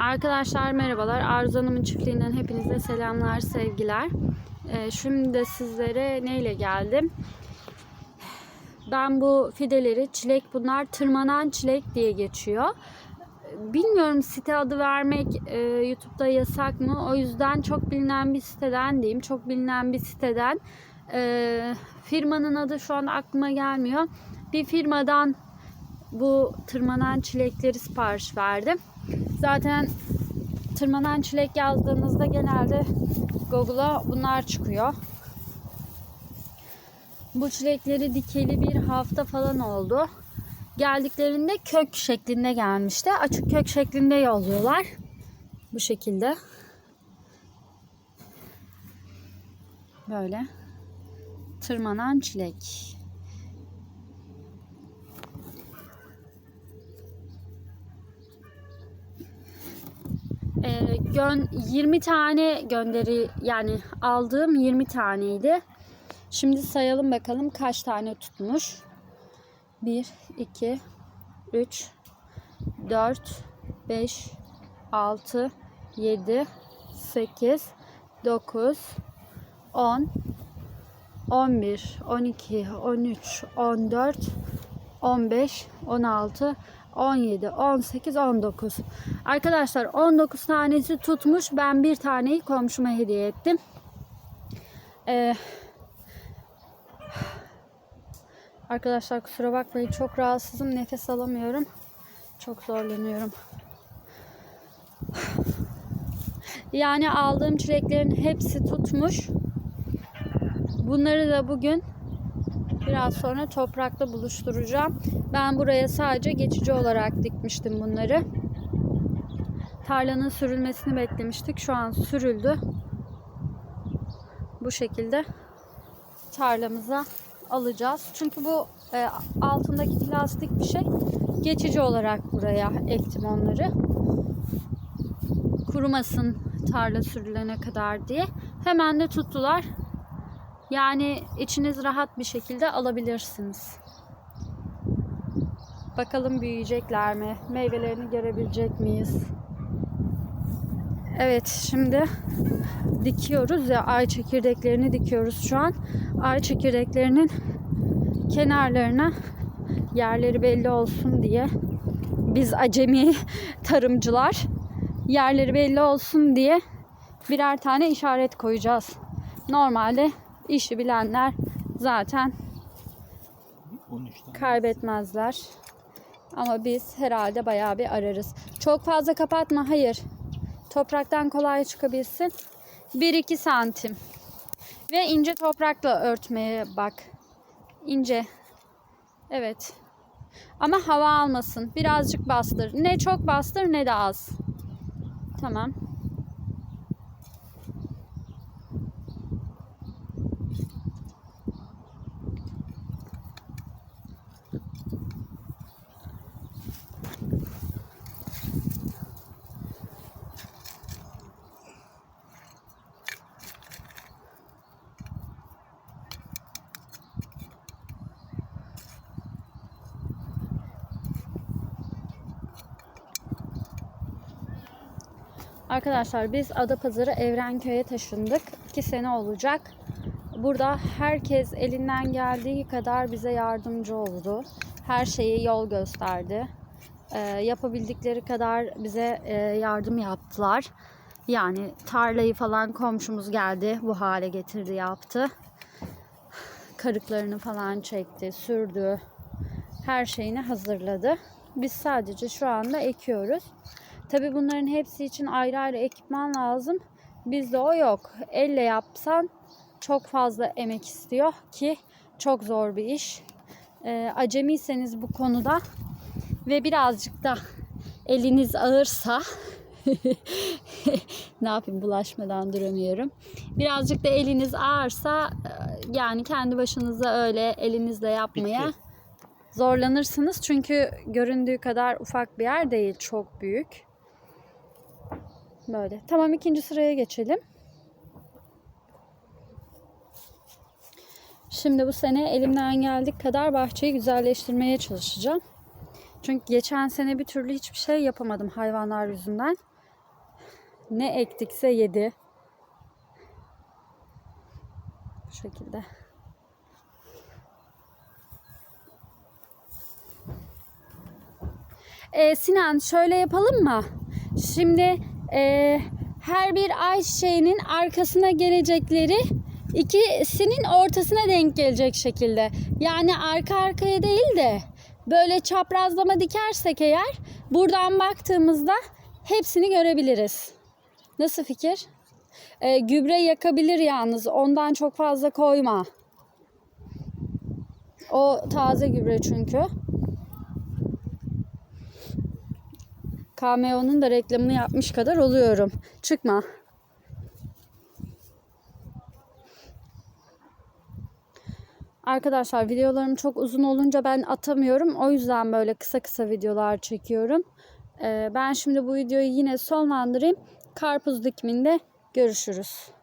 Arkadaşlar merhabalar. Arzu Hanım'ın çiftliğinden hepinize selamlar, sevgiler. Ee, şimdi de sizlere neyle geldim? Ben bu fideleri, çilek bunlar tırmanan çilek diye geçiyor. Bilmiyorum site adı vermek e, YouTube'da yasak mı? O yüzden çok bilinen bir siteden diyeyim. Çok bilinen bir siteden. E, firmanın adı şu an aklıma gelmiyor. Bir firmadan bu tırmanan çilekleri sipariş verdim. Zaten tırmanan çilek yazdığınızda genelde Google'a bunlar çıkıyor. Bu çilekleri dikeli bir hafta falan oldu. Geldiklerinde kök şeklinde gelmişti. Açık kök şeklinde yolluyorlar. Bu şekilde. Böyle. Tırmanan çilek. Gön 20 tane gönderi yani aldığım 20 taneydi. Şimdi sayalım bakalım kaç tane tutmuş. 1 2 3 4 5 6 7 8 9 10 11 12 13 14 15 16 17, 18, 19. Arkadaşlar 19 tanesi tutmuş. Ben bir taneyi komşuma hediye ettim. Ee, arkadaşlar kusura bakmayın çok rahatsızım. Nefes alamıyorum. Çok zorlanıyorum. Yani aldığım çileklerin hepsi tutmuş. Bunları da bugün Biraz sonra toprakla buluşturacağım. Ben buraya sadece geçici olarak dikmiştim bunları. Tarlanın sürülmesini beklemiştik. Şu an sürüldü. Bu şekilde tarlamıza alacağız. Çünkü bu e, altındaki plastik bir şey. Geçici olarak buraya ektim onları. Kurumasın tarla sürülene kadar diye. Hemen de tuttular. Yani içiniz rahat bir şekilde alabilirsiniz. Bakalım büyüyecekler mi? Meyvelerini görebilecek miyiz? Evet şimdi dikiyoruz ya ay çekirdeklerini dikiyoruz şu an. Ay çekirdeklerinin kenarlarına yerleri belli olsun diye biz acemi tarımcılar yerleri belli olsun diye birer tane işaret koyacağız. Normalde İşi bilenler zaten kaybetmezler. Ama biz herhalde bayağı bir ararız. Çok fazla kapatma. Hayır. Topraktan kolay çıkabilsin. 1-2 santim. Ve ince toprakla örtmeye bak. İnce. Evet. Ama hava almasın. Birazcık bastır. Ne çok bastır ne de az. Tamam. Arkadaşlar biz Adapazarı Evrenköy'e taşındık. 2 sene olacak. Burada herkes elinden geldiği kadar bize yardımcı oldu. Her şeyi yol gösterdi. Ee, yapabildikleri kadar bize e, yardım yaptılar. Yani tarlayı falan komşumuz geldi bu hale getirdi yaptı. Karıklarını falan çekti, sürdü. Her şeyini hazırladı. Biz sadece şu anda ekiyoruz. Tabi bunların hepsi için ayrı ayrı ekipman lazım. Bizde o yok. Elle yapsan çok fazla emek istiyor ki çok zor bir iş. E, acemiyseniz bu konuda ve birazcık da eliniz ağırsa ne yapayım bulaşmadan duramıyorum. Birazcık da eliniz ağırsa yani kendi başınıza öyle elinizle yapmaya Bitti. zorlanırsınız. Çünkü göründüğü kadar ufak bir yer değil. Çok büyük. Böyle. Tamam ikinci sıraya geçelim. Şimdi bu sene elimden geldik kadar bahçeyi güzelleştirmeye çalışacağım. Çünkü geçen sene bir türlü hiçbir şey yapamadım hayvanlar yüzünden. Ne ektikse yedi. Bu şekilde. Ee, Sinan şöyle yapalım mı? Şimdi e, her bir ayçiçeğinin arkasına gelecekleri ikisinin ortasına denk gelecek şekilde. Yani arka arkaya değil de böyle çaprazlama dikersek eğer buradan baktığımızda hepsini görebiliriz. Nasıl fikir? Ee, gübre yakabilir yalnız. Ondan çok fazla koyma. O taze gübre çünkü. KMO'nun da reklamını yapmış kadar oluyorum. Çıkma. Arkadaşlar videolarım çok uzun olunca ben atamıyorum. O yüzden böyle kısa kısa videolar çekiyorum. Ee, ben şimdi bu videoyu yine sonlandırayım. Karpuz dikiminde görüşürüz.